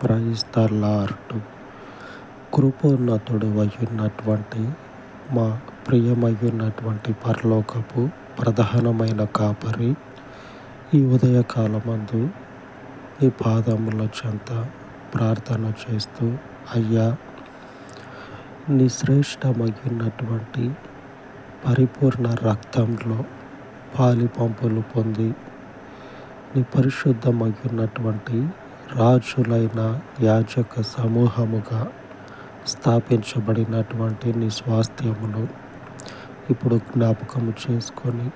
ప్రయిస్త lord కృపోన్నతుడు అయ్యున్నటువంటి మా ప్రియమయ్యున్నటువంటి పరలోకపు ప్రధానమైన కాపరి ఈ ఉదయకాలమందు నీ పాదముల చెంత ప్రార్థన చేస్తూ అయ్యా నీ శ్రేష్టమయ్యున్నటువంటి పరిపూర్ణ రక్తంలో పాలి పంపులు పొంది నీ పరిశుద్ధమయ్యున్నటువంటి రాజులైన యాజక సమూహముగా స్థాపించబడినటువంటి నీ స్వాస్థ్యమును ఇప్పుడు జ్ఞాపకము చేసుకొని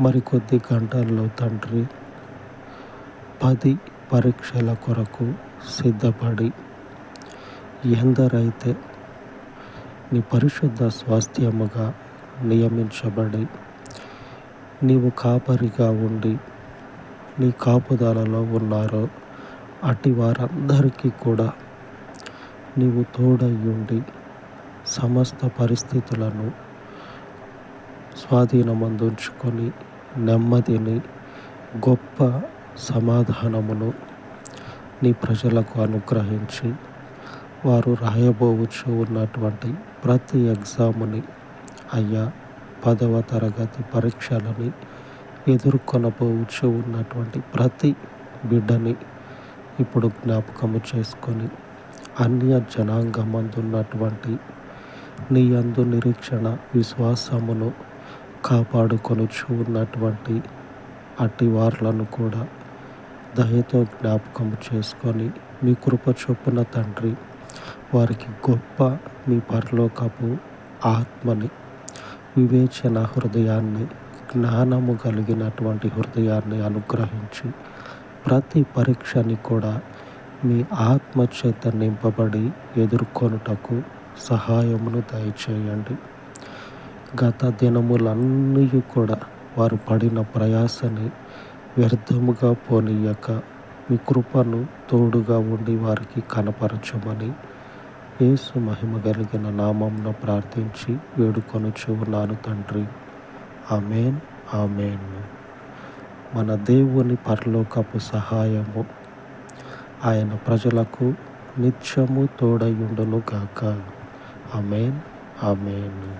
మరికొద్ది గంటల్లో తండ్రి పది పరీక్షల కొరకు సిద్ధపడి ఎందరైతే నీ పరిశుద్ధ స్వాస్థ్యముగా నియమించబడి నీవు కాపరిగా ఉండి నీ కాపుదలలో ఉన్నారో అటు వారందరికీ కూడా నీవు తోడయ్యుండి సమస్త పరిస్థితులను స్వాధీనమందుంచుకొని నెమ్మదిని గొప్ప సమాధానమును నీ ప్రజలకు అనుగ్రహించి వారు రాయబోవచ్చు ఉన్నటువంటి ప్రతి ఎగ్జామ్ని అయ్యా పదవ తరగతి పరీక్షలని ఎదుర్కొనబోవచ్చు ఉన్నటువంటి ప్రతి బిడ్డని ఇప్పుడు జ్ఞాపకము చేసుకొని అన్య జనాంగమందున్నటువంటి నీ అందు నిరీక్షణ విశ్వాసమును కాపాడుకొనుచు ఉన్నటువంటి అట్టి వార్లను కూడా దయతో జ్ఞాపకం చేసుకొని మీ కృప చొప్పున తండ్రి వారికి గొప్ప మీ పరలోకపు ఆత్మని వివేచన హృదయాన్ని జ్ఞానము కలిగినటువంటి హృదయాన్ని అనుగ్రహించి. ప్రతి పరీక్షని కూడా మీ ఆత్మచేత నింపబడి ఎదుర్కొనుటకు సహాయమును దయచేయండి. గత దినములన్నీ కూడా వారు పడిన ప్రయాసని వ్యర్థముగా పోనీయక మీ కృపను తోడుగా ఉండి వారికి కనపరచమని యేసు మహిమ కలిగిన నామంలో ప్రార్థించి వేడుకొనుచు ఉన్నాను తండ్రి. Amen amen. మన దేవుని పరలోకపు సహాయము ఆయన ప్రజలకు నిత్యము తోడయుండును గాక ఆమెన్ ఆమెన్.